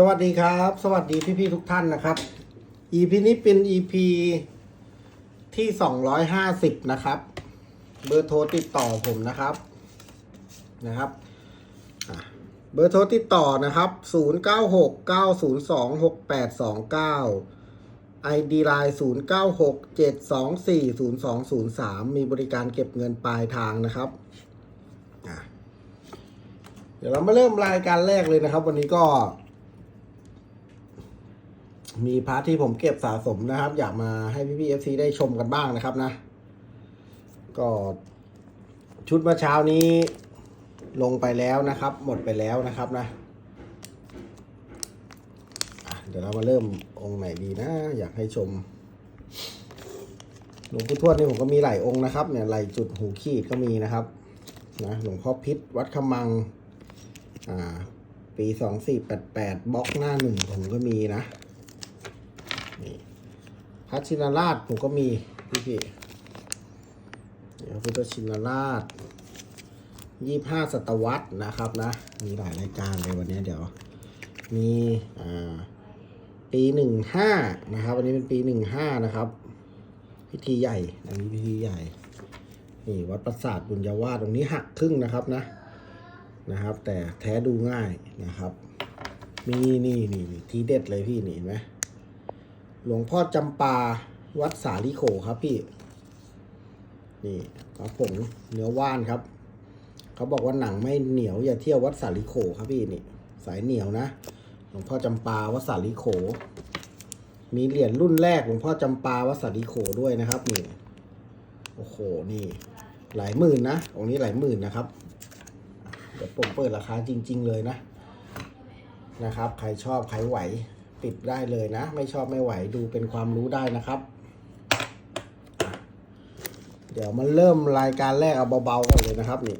สวัสดีครับ สวัสดีพี่ๆทุกท่านนะครับ EP นี้เป็น EP ที่ 250 นะครับ เบอร์โทรติดต่อผมนะครับนะครับเบอร์โทรติดต่อนะครับ 0969026829 ID Line 0967240203 มีบริการเก็บเงินปลายทางนะครับเดี๋ยวเรามาเริ่มรายการแรกเลยนะครับ วันนี้ก็ มีพาร์ทที่ผมเก็บสะสมนะครับ อยากมาให้พี่พี่เอฟซีได้ชมกันบ้างนะครับนะ ก็ชุดเมื่อเช้านี้ลงไปแล้วนะครับ หมดไปแล้วนะครับนะเดี๋ยวเรามาเริ่มองค์ไหนดีนะ อยากให้ชมหลวงพ่อทวดนี่ผมก็มีหลายองค์นะครับเนี่ยไหลจุดหูขีดก็มีนะครับนะหลวงพ่อพิษวัดขมังอ่าปีสองสี่แปดแปดบล็อกหน้าหนึ่งผมก็มีนะ นี่พระชินราชผมก็มีพี่พี่เดี๋ยวพุทธชินราชยี่ห้าศตวรรษนะครับนะ มีหลายรายการเลยวันนี้เดี๋ยว มีอ่าปีหนึ่งห้านะครับ วันนี้เป็นปีหนึ่งห้านะครับ พิธีใหญ่อันนี้พิธีใหญ่นี่วัดปราสาทบุญญาวาสตรงนี้หักครึ่งนะครับนะนะครับ แต่แท้ดูง่ายนะครับ มีนี่นี่นี่ทีเด็ดเลยพี่นี่เห็นไหม หลวงพ่อจำปาวัดสาลิโขครับพี่ นี่พระผงเนื้อว่านครับ เขาบอกว่าหนังไม่เหนียวอย่าเที่ยววัดสาลิโขครับพี่นี่ สายเหนียวนะ หลวงพ่อจำปาวัดสาลิโข มีเหรียญรุ่นแรกหลวงพ่อจำปาวัดสาลิโขด้วยนะครับนี่ โอ้โหนี่ หลายหมื่นนะองค์นี้หลายหมื่นนะครับ เดี๋ยวผมเปิดราคาจริง ๆ เลยนะนะครับ ใครชอบใครไหว ปิดได้เลยนะ ไม่ชอบไม่ไหวดูเป็นความรู้ได้นะครับ เดี๋ยวมันเริ่มรายการแรกเอาเบาๆก่อนเลยนะครับนี่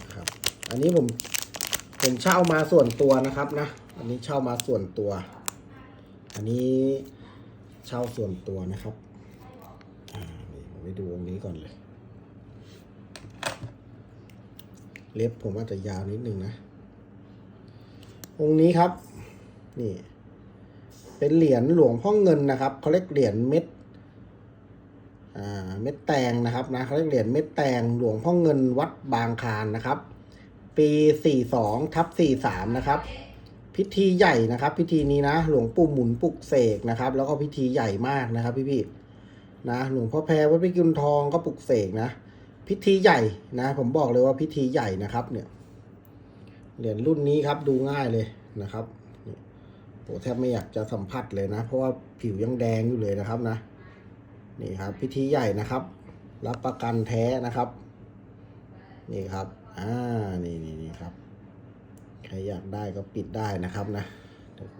นะครับ อันนี้ผมผมเช่ามาส่วนตัวนะครับนะ อันนี้เช่ามาส่วนตัว อันนี้เช่าส่วนตัวนะครับนี่ผมไปดูองค์นี้ก่อนเลย เล็บผมอาจจะยาวนิดนึงนะ องค์นี้ครับ นี่ เป็นเหรียญหลวงพ่อเงินนะครับเขาเรียกเหรียญเม็ดเม็ดแตงนะครับนะเขาเรียกเหรียญเม็ดแตงหลวงพ่อเงินวัดบางคานนะครับ ปีสี่สองทับสี่สามนะครับ พิธีใหญ่นะครับ พิธีนี้นะหลวงปู่หมุนปลุกเสกนะครับ แล้วก็พิธีใหญ่มากนะครับพี่พี่นะหลวงพ่อแพรวัดพิกุลทองก็ปลุกเสกนะ พิธีใหญ่นะ ผมบอกเลยว่าพิธีใหญ่นะครับเนี่ย เหรียญรุ่นนี้ครับดูง่ายเลยนะครับโหแทบไม่อยากจะสัมผัสเลยนะ เพราะว่าผิวยังแดงอยู่เลยนะครับนะ นี่ครับพิธีใหญ่นะครับ รับประกันแท้นะครับ นี่ครับ อ่า นี่นี่นี่ครับ ใครอยากได้ก็ปิดได้นะครับนะโอ้โห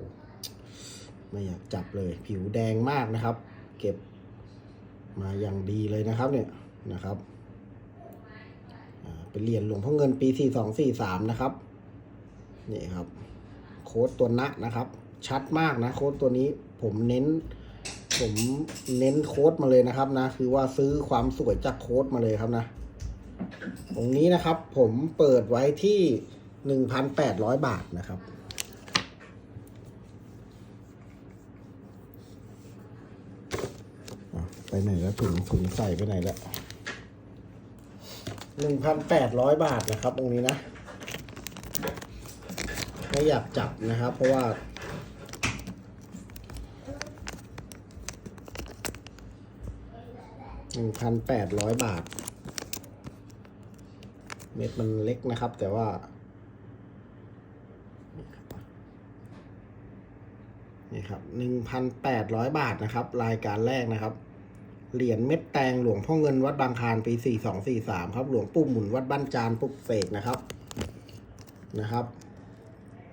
ไม่อยากจับเลย ผิวแดงมากนะครับ เก็บมาอย่างดีเลยนะครับ เนี่ยนะครับเป็นเหรียญหลวงพ่อเงินปี 4243 นะครับ นี่ครับ โค้ดตัวนะนะครับ ชัดมากนะ โค้ดตัวนี้ผมเน้น ผมเน้นโค้ดมาเลยนะครับนะ คือว่าซื้อความสวยจากโค้ดมาเลยครับนะ ตรงนี้นะครับ ผมเปิดไว้ที่1,800บาทนะครับไปไหนแล้วถุงถุงใส่ไปไหนแล้วหนึ่งพันแปดร้อยบาทนะครับตรงนี้นะ ไม่อยากจับนะครับ เพราะว่า หนึ่งพันแปดร้อยบาท เม็ดมันเล็กนะครับ แต่ว่านี่ครับหนึ่งพันแปดร้อยบาทนะครับ รายการแรกนะครับ เหรียญเม็ดแตงหลวงพ่อเงินวัดบางคานปี4243ครับ หลวงปู่หมุนวัดบ้านจานปุกเสกนะครับ นะครับ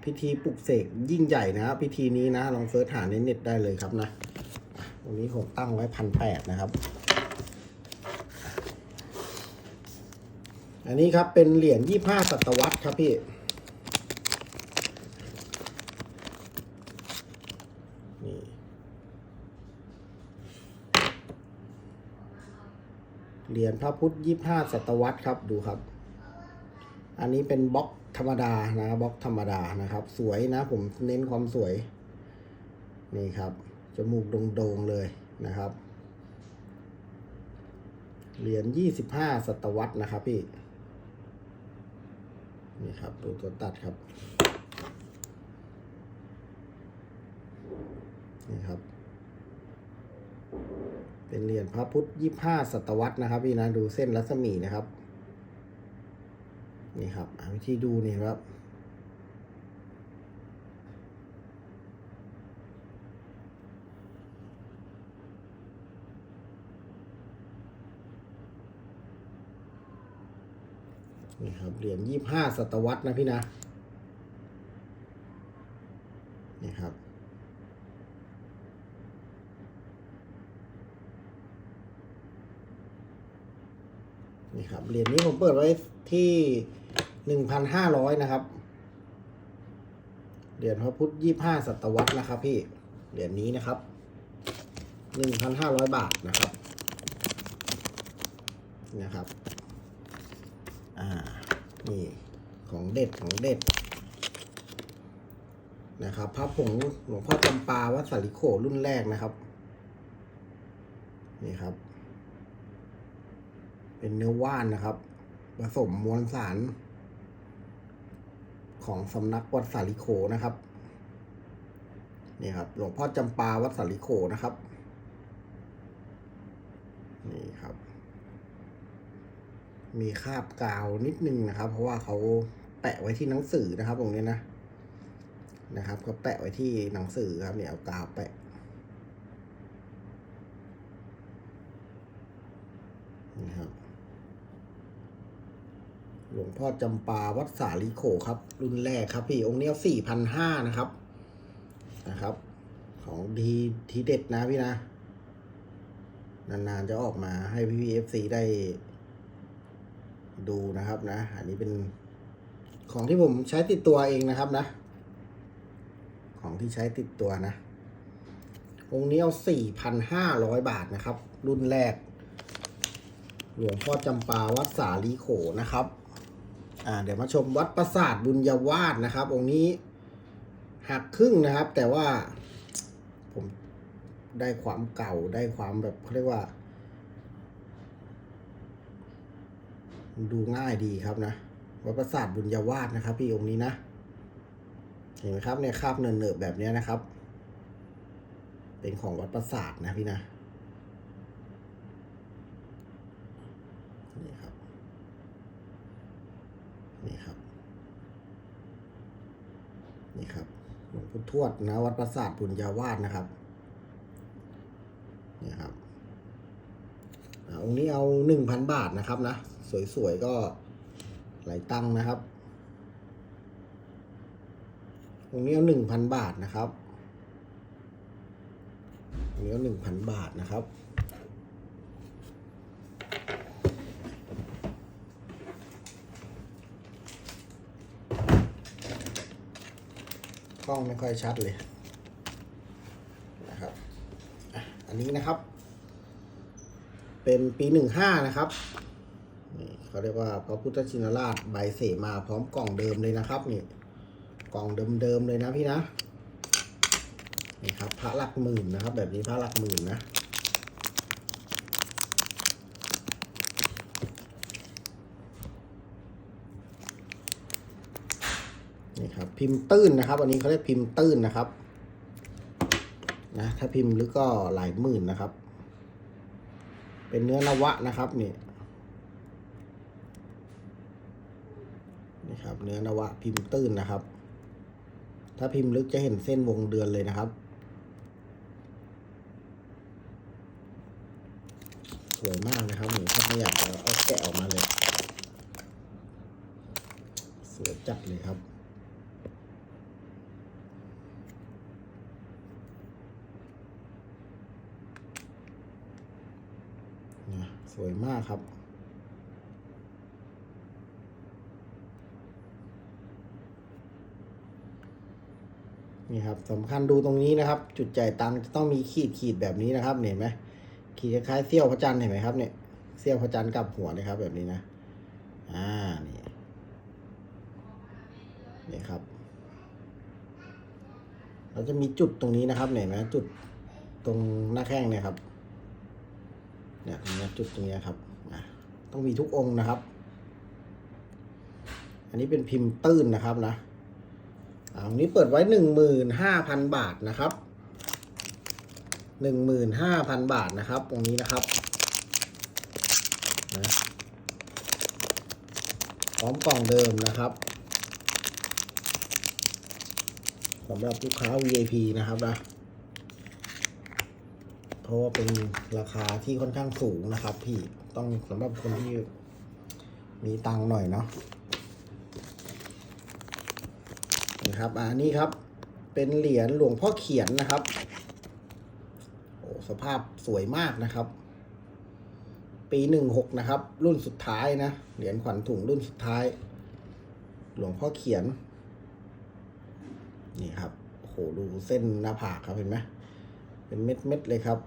พิธีปลุกเสกยิ่งใหญ่นะครับพิธีนี้นะลองเสิร์ชหาในเน็ตได้เลยครับนะตรงนี้ผมตั้งไว้พันแปดนะครับ อันนี้ครับเป็นเหรียญ25ศตวรรษครับพี่นี่เหรียญพระพุทธยี่ห้าศตวรรษครับดูครับ อันนี้เป็นบล็อก ธรรมดานะครับบล็อกธรรมดานะครับ สวยนะ ผมเน้นความสวย นี่ครับจมูกโด่งๆเลยนะครับ เหรียญยี่สิบห้าศตวรรษนะครับพี่ นี่ครับดูตัวตัดครับ นี่ครับ เป็นเหรียญพระพุทธยี่ห้าศตวรรษนะครับพี่นะ ดูเส้นรัศมีนะครับ นี่ครับวิธีดูนี่ครับ นี่ครับเหรียญยี่ห้าศตวรรษนะพี่นะ นี่ครับ นี่ครับเหรียญนี้ผมเปิดไว้ที่หนึ่งพันห้าร้อยนะครับ เหรียญพระพุทธยี่ห้าศตวรรษนะครับ พี่ เหรียญนี้นะครับหนึ่งพันห้าร้อยบาทนะครับนะครับ อ่า นี่ ของเด็ดของเด็ด นะครับพระผงหลวงพ่อจำปาวัดสาริโขรุ่นแรกนะครับ นี่ครับ เป็นเนื้อว่านนะครับ ผสมมวลสาร ของสำนักวัดสาริโขนะครับนี่ครับหลวงพ่อจำปาวัดสาริโขนะครับ นี่ครับ มีคาบกาวนิดนึงนะครับ เพราะว่าเขาแปะไว้ที่หนังสือนะครับตรงนี้นะนะครับเขาแปะไว้ที่หนังสือครับเนี่ยเอากาวแปะ นี่ครับ ห ลวงพ่อจำปาวัดสาลีโขครับ รุ่นแรกครับ พี่องค์นี้สี่พันห้านะครับนะครับ ของดีทีเด็ดนะพี่นะ นานๆจะออกมาให้พี่พีเอฟซีได้ดูนะครับนะ อันนี้เป็นของที่ผมใช้ติดตัวเองนะครับนะ ของที่ใช้ติดตัวนะ องค์นี้เอาสี่พันห้าร้อยบาทนะครับ รุ่นแรกหลวงพ่อจำปาวัดสาลีโขนะครับ อ่าเดี๋ยวมาชมวัดปราสาทบุญญาวาสนะครับ องค์นี้หักครึ่งนะครับ แต่ว่าผมได้ความเก่าได้ความแบบเขาเรียกว่า ดูง่ายดีครับนะวัดปราสาทบุญญาวาสนะครับ พี่องค์นี้นะเห็นไหมครับเนี่ยคาบเนินๆแบบนี้นะครับ เป็นของวัดปราสาทนะพี่นะ นี่ครับ นี่ครับ นี่ครับ หลวง พุทธทวดนะวัดปราสาทปุญญาวาสนะครับนี่ครับองค์นี้เอาหนึ่งพันบาทนะครับนะ สวยๆก็ไหลตังนะครับองค์นี้เอาหนึ่งพันบาทนะครับองค์นี้เอาหนึ่งพันบาทนะครับ ล้องไม่ค่อยชัดเลยนะครับอันนี้นะครับ เป็นปีหนึ่งห้านะครับเขาเรียกว่าพระพุทธชินราชใบเสมาพร้อมกล่องเดิมเลยนะครับนี่กล่องเดิมๆเลยนะพี่นะนี่ครับพระหลักหมื่นนะครับ แบบนี้พระหลักหมื่นนะ นี่ครับพิมพ์ตื้นนะครับ อันนี้เขาเรียกพิมพ์ตื้นนะครับนะถ้าพิมพ์ลึกก็หลายหมื่นนะครับ เป็นเนื้อนวะนะครับนี่นี่ครับ เนื้อนวะพิมพ์ตื้นนะครับ ถ้าพิมพ์ลึกจะเห็นเส้นวงเดือนเลยนะครับสวยมากนะครับหนูถ้าไม่อยากจะเอาแกะออกมาเลย สวยจัดเลยครับ นะส วยมากครับนี่ครับสำคัญดูตรงนี้นะครับ จุดจ่ายตังค์จะต้องมีขีดขีดแบบนี้นะครับเห็นไหมขีดคล้ายเสี้ยวพระจันทร์เห็นไหมครับเนี่ยเสี้ยวพระจันทร์กับหัวเลยครับ แบบนี้นะอ่านี่นี่ครับ เราจะมีจุดตรงนี้นะครับเห็นไหมจุดตรงหน้าแข้งเนี่ยครับ เนี่ยตรงนี้จุดตรงนี้ครับอะต้องมีทุกองค์นะครับ อันนี้เป็นพิมพ์ตื้นนะครับนะอ่าตรงนี้เปิดไว้หนึ่งหมื่นห้าพันบาทนะครับหนึ่งหมื่นห้าพันบาทนะครับ ตรงนี้นะครับนะพร้อมกล่องเดิมนะครับสำหรับลูกค้า VIP นะครับนะ เพราะว่าเป็นราคาที่ค่อนข้างสูงนะครับ พี่ต้องสำหรับคนที่มีตังค์หน่อยเนาะนี่ครับอันนี้ครับ เป็นเหรียญหลวงพ่อเขียนนะครับโอ้สภาพสวยมากนะครับ ปีหนึ่งหกนะครับ รุ่นสุดท้ายนะเหรียญขวัญถุงรุ่นสุดท้าย หลวงพ่อเขียน นี่ครับโอ้โหดูเส้นหน้าผากครับเห็นไหมเป็นเม็ดเม็ดๆเลยครับ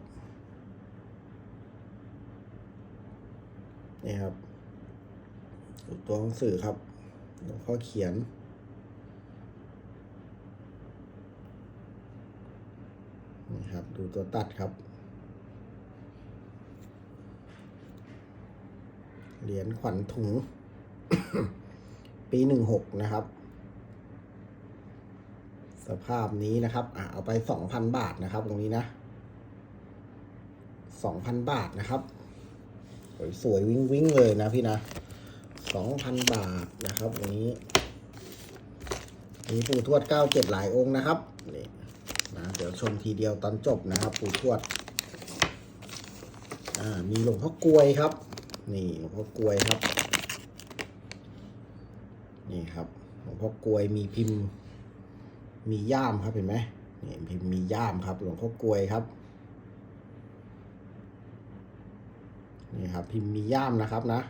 นี่ครับดูตัวหนังสือครับหลวงพ่อเขียน นี่ครับ ดูตัวตัดครับ เหรียญขวัญถุง ปีหนึ่งหกนะครับสภาพนี้นะครับ อะเอาไปสองพันบาทนะครับ ตรงนี้นะสองพันบาทนะครับ สวยๆวิ้งวิ้งเลยนะพี่นะสองพันบาทนะครับตรงนี้มีปู่ทวดเก้าเจ็ดหลายองค์นะครับนี่นะเดี๋ยวชมทีเดียวตอนจบนะครับปู่ทวดอ่ามีหลวงพ่อกลวยครับ นี่หลวงพ่อกลวยครับ นี่ครับหลวงพ่อกลวยมีพิมพ์ มีย่ามครับเห็นไหมนี่พิมพ์มีย่ามครับ หลวงพ่อกลวยครับ นี่ครับพิมพ์มีย่ามนะครับนะ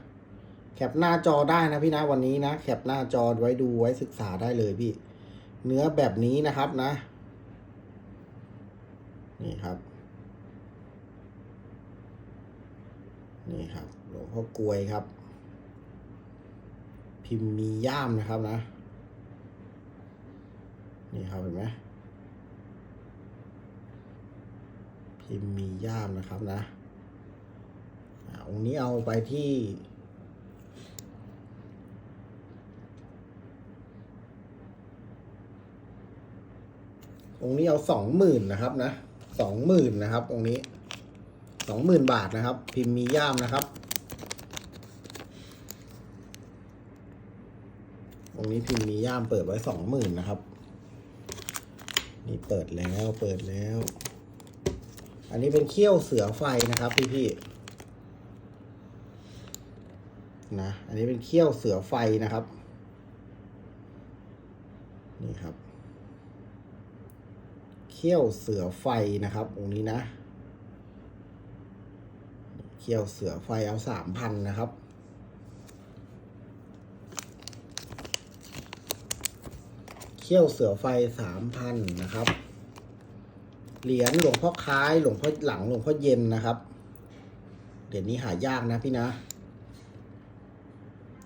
แคปหน้าจอได้นะพี่นะวันนี้นะ แคปหน้าจอไว้ดูไว้ศึกษาได้เลยพี่ เนื้อแบบนี้นะครับนะ นี่ครับ นี่ครับหลวงพ่อกลวยครับ พิมพ์มีย่ามนะครับนะ นี่ครับเห็นไหมพิมพ์มีย่ามนะครับนะ องค์นี้เอาไปที่องค์นี้เอาสองหมื่นนะครับนะสองหมื่นนะครับ องค์นี้สองหมื่นบาทนะครับ พิมพ์มีย่ามนะครับ องค์นี้พิมพ์มีย่ามเปิดไว้สองหมื่นนะครับ นี่เปิดแล้วเปิดแล้ว อันนี้เป็นเขี้ยวเสือไฟนะครับพี่พี่ๆ นะ อันนี้เป็นเขี้ยวเสือไฟนะครับ นี่ครับ เขี้ยวเสือไฟนะครับองค์นี้นะ เขี้ยวเสือไฟเอาสามพันนะครับเขี้ยวเสือไฟสามพันนะครับ เหรียญหลวงพ่อคล้าย หลวงพ่อหลัง หลวงพ่อเย็นนะครับ เหรียญนี้หายากนะพี่นะ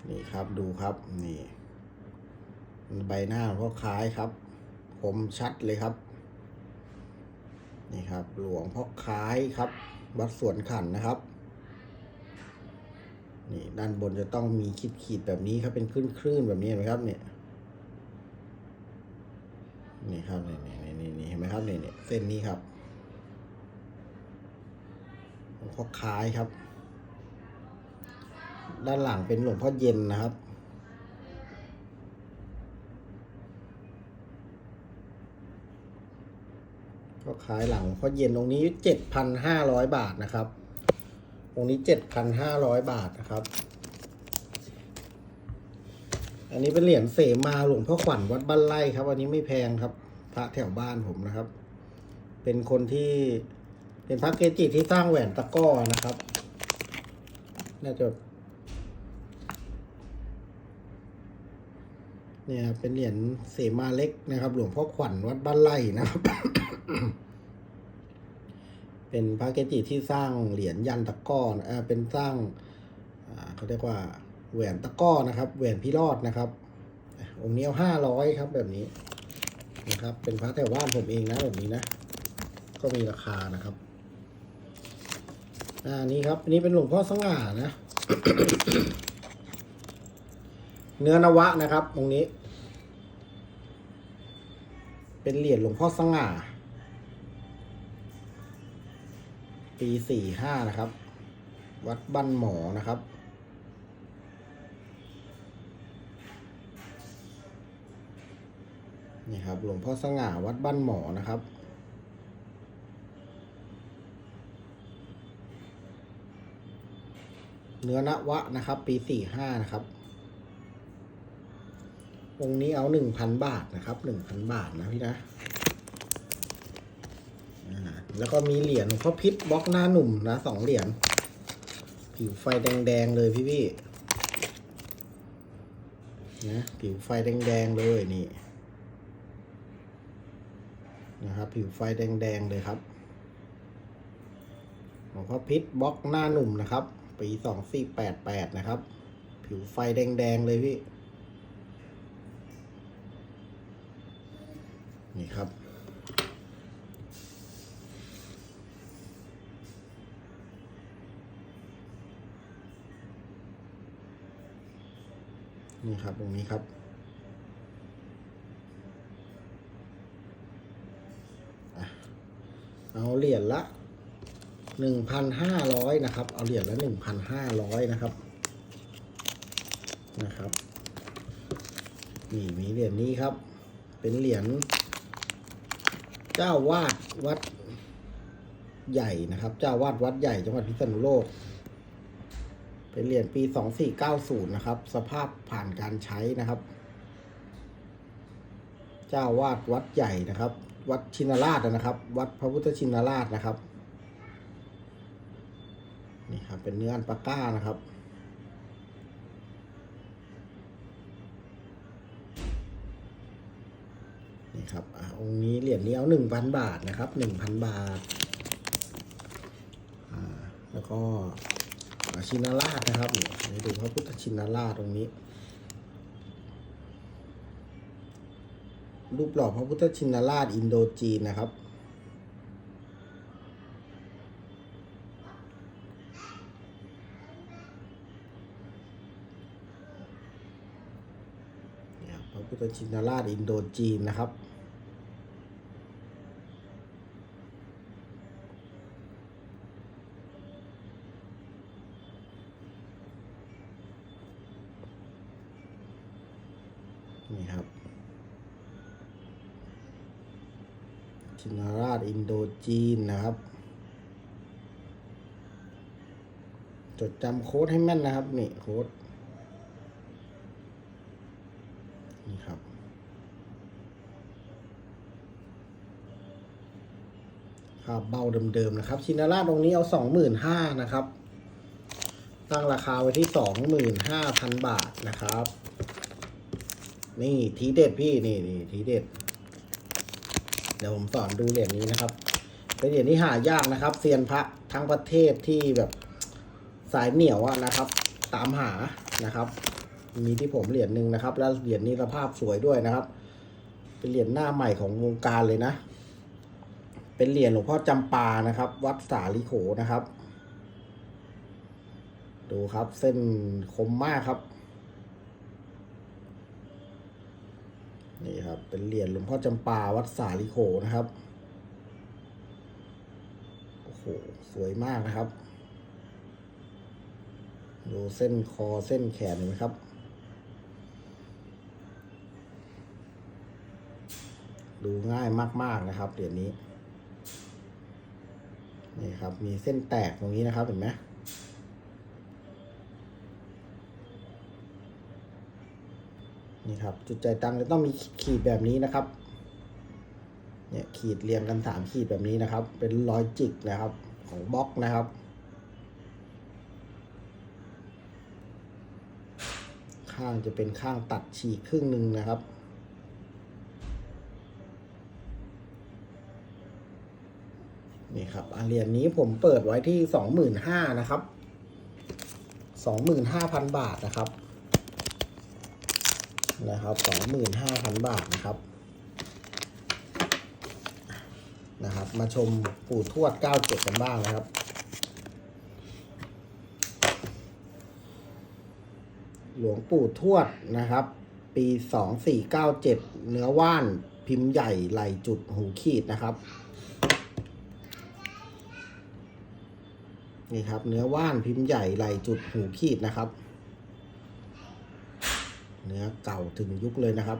นี่ครับดูครับนี่ใบหน้าหลวงพ่อคล้ายครับ ผมชัดเลยครับ นี่ครับ หลวงพ่อคล้ายครับวัดสวนขันนะครับ นี่ด้านบนจะต้องมีขีดขีดแบบนี้ครับเป็นคลื่นคลื่นๆแบบนี้เห็นไหมครับเนี่ยนี่ครับนี่นี่นี่นี่เห็นไหมครับนี่นี่เส้นนี้ครับหลวงพ่อคล้ายครับ ด้านหลังเป็นหลวงพ่อเย็นนะครับ ก็ขายหลังพ่อเย็นตรงนี้เจ็ดพันห้าร้อยบาทนะครับตรงนี้เจ็ดพันห้าร้อยบาทนะครับ อันนี้เป็นเหรียญเสมาหลวงพ่อขวัญวัดบ้านไร่ครับ อันนี้ไม่แพงครับ พระแถวบ้านผมนะครับ เป็นคนที่เป็นพระเกจิที่สร้างแหวนตะก้อนะครับ น่าจะ เนี่ยเป็นเหรียญเสมาเล็กนะครับ หลวงพ่อขวัญวัดบ้านไร่นะครับ เป็นพระเกจิที่สร้างเหรียญยันตะก้อนเออเป็นสร้างเขาเรียกว่าแหวนตะก้อนะครับแหวนพิรอดนะครับ องค์นี้เอาห้าร้อยครับแบบนี้นะครับ เป็นพระแถวบ้านผมเองนะแบบนี้นะ ก็มีราคานะครับอ่านี่ครับอันนี้เป็นหลวงพ่อสง่านะ เนื้อนวะนะครับ ตรงนี้ เป็นเหรียญหลวงพ่อสง่า ปีสี่ห้านะครับ วัดบ้านหมอนะครับ นี่ครับ หลวงพ่อสง่าวัดบ้านหมอนะครับเนื้อนวะนะครับ ปีสี่ห้านะครับ องค์นี้เอาหนึ่งพันบาทนะครับหนึ่งพันบาทนะพี่นะแล้วก็มีเหรียญพ่อพิษบล็อกหน้าหนุ่มนะสองเหรียญผิวไฟแดง ๆ เลยพี่พี่นะผิวไฟแดง ๆ เลยนี่นะครับผิวไฟแดง ๆ เลยครับหลวงพ่อพิษบล็อกหน้าหนุ่มนะครับ ปีสองสี่แปดแปดนะครับ ผิวไฟแดง ๆ เลยพี่ นี่ครับ นี่ครับตรงนี้ครับ เอาเหรียญละหนึ่งพันห้าร้อยนะครับ เอาเหรียญละหนึ่งพันห้าร้อยนะครับ นะครับ นี่มีเหรียญนี้ครับ เป็นเหรียญ เจ้าวาดวัดใหญ่นะครับ เจ้าวาดวัดใหญ่จังหวัดพิษณุโลก เป็นเหรียญปีสองสี่เก้าศูนย์นะครับ สภาพผ่านการใช้นะครับ เจ้าวาดวัดใหญ่นะครับ วัดชินราชนะครับ วัดพระพุทธชินราชนะครับ นี่ครับ เป็นเนื้ออันปาก้านะครับ ครับอะองค์นี้เหรียญนี้เอาหนึ่งพันบาทนะครับหนึ่งพันบาทอ่าแล้วก็ชินาราชนะครับนี่ดูพระพุทธชินาราชตรงนี้ รูปหล่อพระพุทธชินาราชอินโดจีนนะครับนี่ครับพระพุทธชินราชอินโดจีนนะครับ นี่ครับ ชินราชอินโดจีนนะครับ จดจำโค้ดให้แม่นนะครับ นี่โค้ดนี่ครับ ครับเบาเดิมๆนะครับ ชินาราชตรงนี้เอาสองหมื่นห้านะครับ ตั้งราคาไว้ที่สองหมื่นห้าพันบาทนะครับ นี่ทีเด็ดพี่นี่นี่ทีเด็ด เดี๋ยวผมสอนดูเหรียญนี้นะครับ เป็นเหรียญที่หายากนะครับเซียนพระทั้งประเทศที่แบบสายเหนียวอะนะครับ ตามหานะครับ มีที่ผมเหรียญหนึ่งนะครับ แล้วเหรียญนี้สภาพสวยด้วยนะครับ เป็นเหรียญหน้าใหม่ของวงการเลยนะ เป็นเหรียญหลวงพ่อจำปานะครับ วัดสาลิโขนะครับ ดูครับเส้นคมมากครับ ครับ เป็นเหรียญหลวงพ่อจำปาวัดสาลิโขนะครับ โอ้โห สวยมากนะครับ ดูเส้นคอเส้นแขนเห็นไหมครับ ดูง่ายมาก ๆนะครับเหรียญนี้ นี่ครับ มีเส้นแตกตรงนี้นะครับ เห็นไหม นี่ครับ จุดใจตังค์จะต้องมีขีดแบบนี้นะครับ เนี่ยขีดเรียงกันสามขีดแบบนี้นะครับ เป็นรอยจิกนะครับของบล็อกนะครับ ข้างจะเป็นข้างตัดฉีกครึ่งหนึ่งนะครับนี่ครับอันเหรียญนี้ผมเปิดไว้ที่สองหมื่นห้านะครับสองหมื่นห้าพันบาทนะครับ นะครับสองหมื่นห้าพันบาทนะครับนะครับ มาชมปู่ทวดเก้าเจ็ดกันบ้างนะครับ หลวงปู่ทวดนะครับ ปีสองสี่เก้าเจ็ดเนื้อว่านพิมพ์ใหญ่ไหลจุดหูขีดนะครับนี่ครับ เนื้อว่านพิมพ์ใหญ่ไหลจุดหูขีดนะครับ เนื้อเก่าถึงยุคเลยนะครับ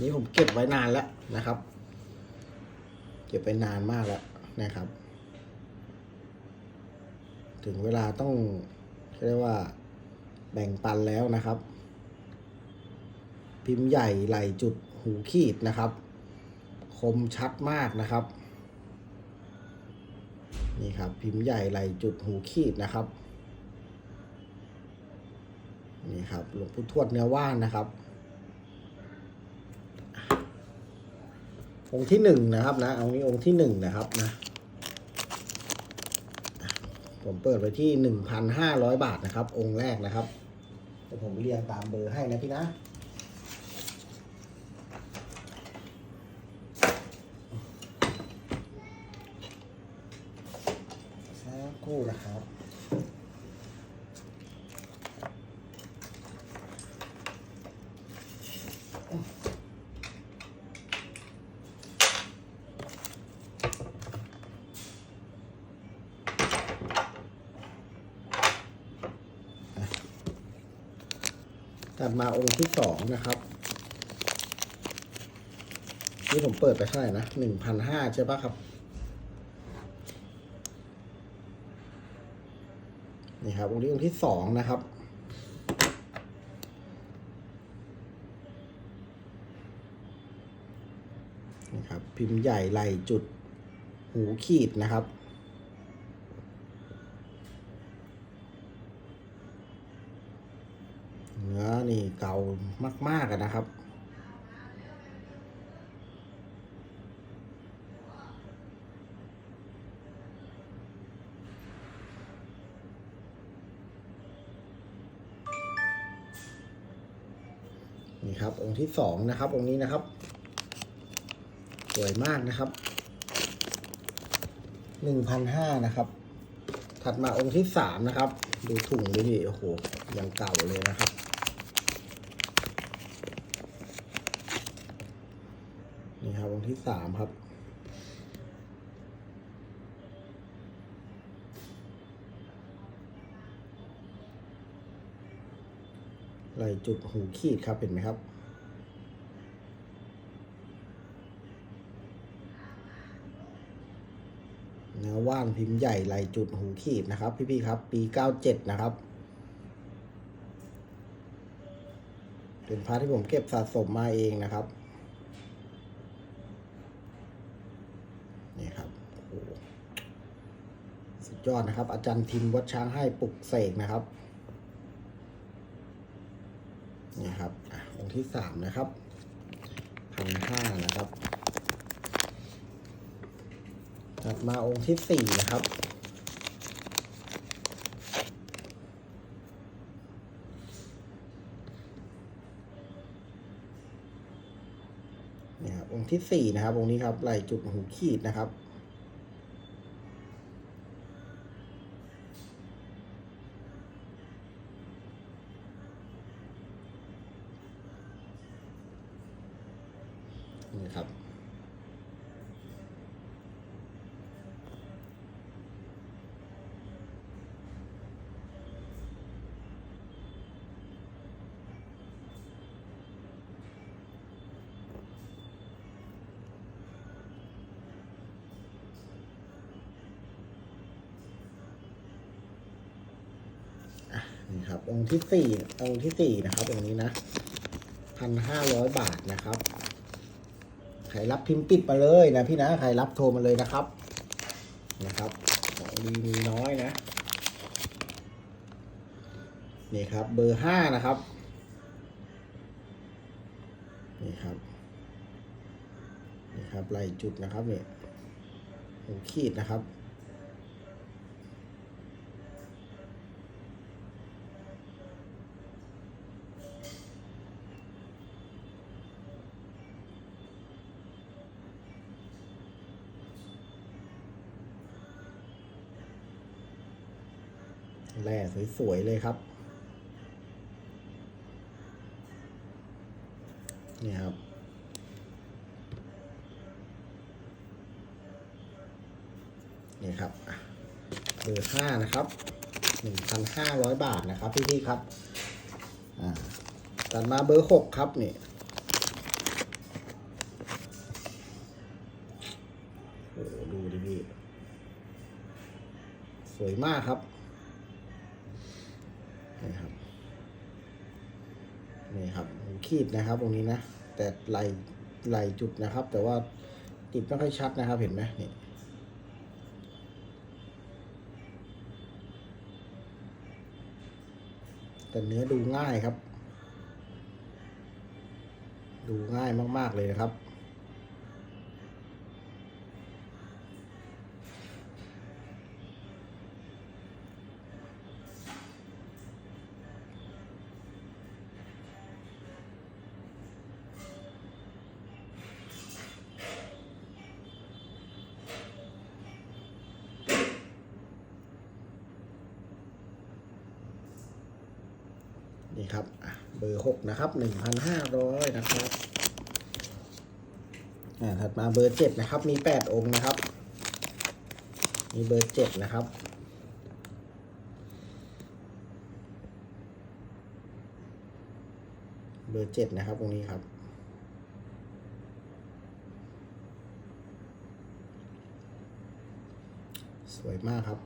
นี่ผมเก็บไว้นานแล้วนะครับ เก็บไปนานมากแล้วนะครับ ถึงเวลาต้องเรียกว่าแบ่งปันแล้วนะครับ พิมพ์ใหญ่ไหลจุดหูขีดนะครับ คมชัดมากนะครับ นี่ครับ พิมพ์ใหญ่ไหลจุดหูขีดนะครับ นี่ครับหลวงพุทวดเนื้อว่านนะครับองค์ที่หนึ่งนะครับนะเอานี้องค์ที่หนึ่งนะครับนะผมเปิดไปที่หนึ่งพันห้าร้อยบาทนะครับ องค์แรกนะครับเดี๋ยวผมเรียงตามเบอร์ให้นะพี่นะ สักครู่นะครับ ถัดมาองค์ที่สองนะครับนี่ผมเปิดไปเท่าไหร่นะหนึ่งพันห้าใช่ปะครับ นี่ครับองค์นี้องค์ที่สองนะครับ นี่ครับ พิมพ์ใหญ่ไหลจุดหูขีดนะครับ เนื้อนี่เก่า มากๆอะนะครับ นี่ครับ องค์ที่สองนะครับ องค์นี้นะครับ สวยมากนะครับหนึ่งพันห้านะครับ ถัดมาองค์ที่สามนะครับ ดูถุงดูดิโอ้โหยังเก่าเลยนะครับ นี่ครับองค์ ที่สามครับ ไหลจุดหูขีดครับเห็นไหมครับเนื้อว่านพิมพ์ใหญ่ไหลจุดหูขีดนะครับ พี่ๆครับ ปี 97 นะครับ เป็นพระที่ผมเก็บสะสมมาเองนะครับ นี่ครับโอ้โหสุด ยอดนะครับ อาจารย์ทิมวัดช้างให้ปลุกเสกนะครับนี่ครับอะองค์ที่สามนะครับพันห้านะครับถัดมาองค์ที่สี่นะครับนี่ครับองค์ที่สี่นะครับองค์นี้ครับไหลจุดหูขีดนะครับ องค์ที่สี่องค์ที่สี่นะครับองค์นี้นะพันห้าร้อยบาทนะครับใครรับพิมพ์ปิดมาเลยนะพี่นะใครรับโทรมาเลยนะครับนะครับของดีมีน้อยนะนี่ครับ เบอร์ห้านะครับนี่ครับนี่ครับไล่จุดนะครับเนี่ยขีดนะครับ แร่ สวย ๆ เลยครับ นี่ครับ นี่ครับเบอร์ห้านะครับหนึ่งพันห้าร้อยบาทนะครับ พี่ๆครับ อ่าตัดมาเบอร์หกครับนี่โอ้ดูดิพี่ สวยมากครับ นี่ครับ นี่ครับหู ขีดนะครับ ตรงนี้นะ แต่ไหลไหลจุดนะครับ แต่ว่าติดไม่ค่อยชัดนะครับ เห็นไหมนี่แต่เนื้อดูง่ายครับ ดูง่ายมาก ๆ เลยครับ นี่ครับเบอร์หกนะครับหนึ่งพันห้าร้อยนะครับอ่าถัดมาเบอร์เจ็ดนะครับ มีแปดองค์นะครับ มีเบอร์เจ็ดนะครับเบอร์เจ็ดนะครับตรงนี้ครับ สวยมากครับ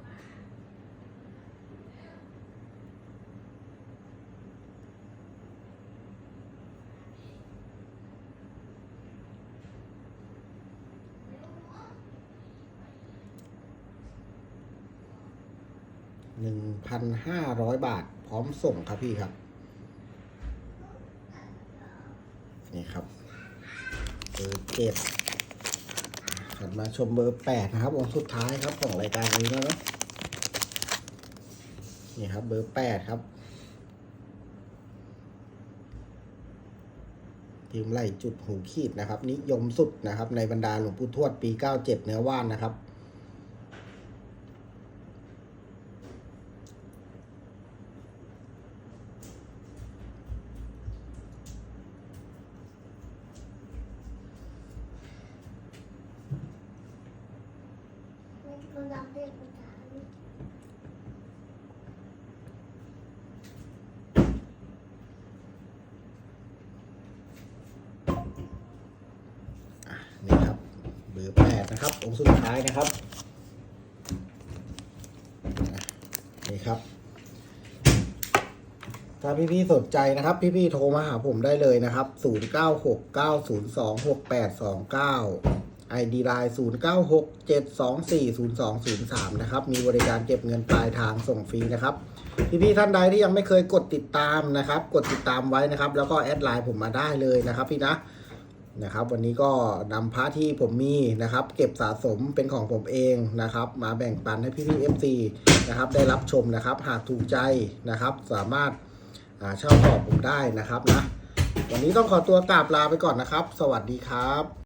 หนึ่งพันห้าร้อยบาท พร้อมส่งครับพี่ครับ นี่ครับ เบอร์เจ็ดถัดมาชมเบอร์แปดนะครับองค์สุดท้ายครับของรายการนี้แล้วนะนี่ครับเบอร์แปดครับพิมพ์ไหลจุดหูขีดนะครับ นิยมสุดนะครับ ในบรรดาหลวงปู่ทวดปี 97 เนื้อว่านนะครับ นะครับองค์สุดท้ายนะครับนี่ครับ ถ้าพี่ๆสนใจนะครับ พี่ๆโทรมาหาผมได้เลยนะครับ 0969026829 ID Line 0967240203 นะครับ มีบริการเก็บเงินปลายทางส่งฟรีนะครับพี่ๆท่านใดที่ยังไม่เคยกดติดตามนะครับ กดติดตามไว้นะครับ แล้วก็แอดไลน์ผมมาได้เลยนะครับ พี่นะ นะครับ วันนี้ก็นำพระที่ผมมีนะครับ เก็บสะสมเป็นของผมเองนะครับ มาแบ่งปันให้พี่พี่เอฟซีนะครับ ได้รับชมนะครับ หากถูกใจนะครับ สามารถาเช่าต่อผมได้นะครับนะวันนี้ต้องขอตัวกราบลาไปก่อนนะครับ สวัสดีครับ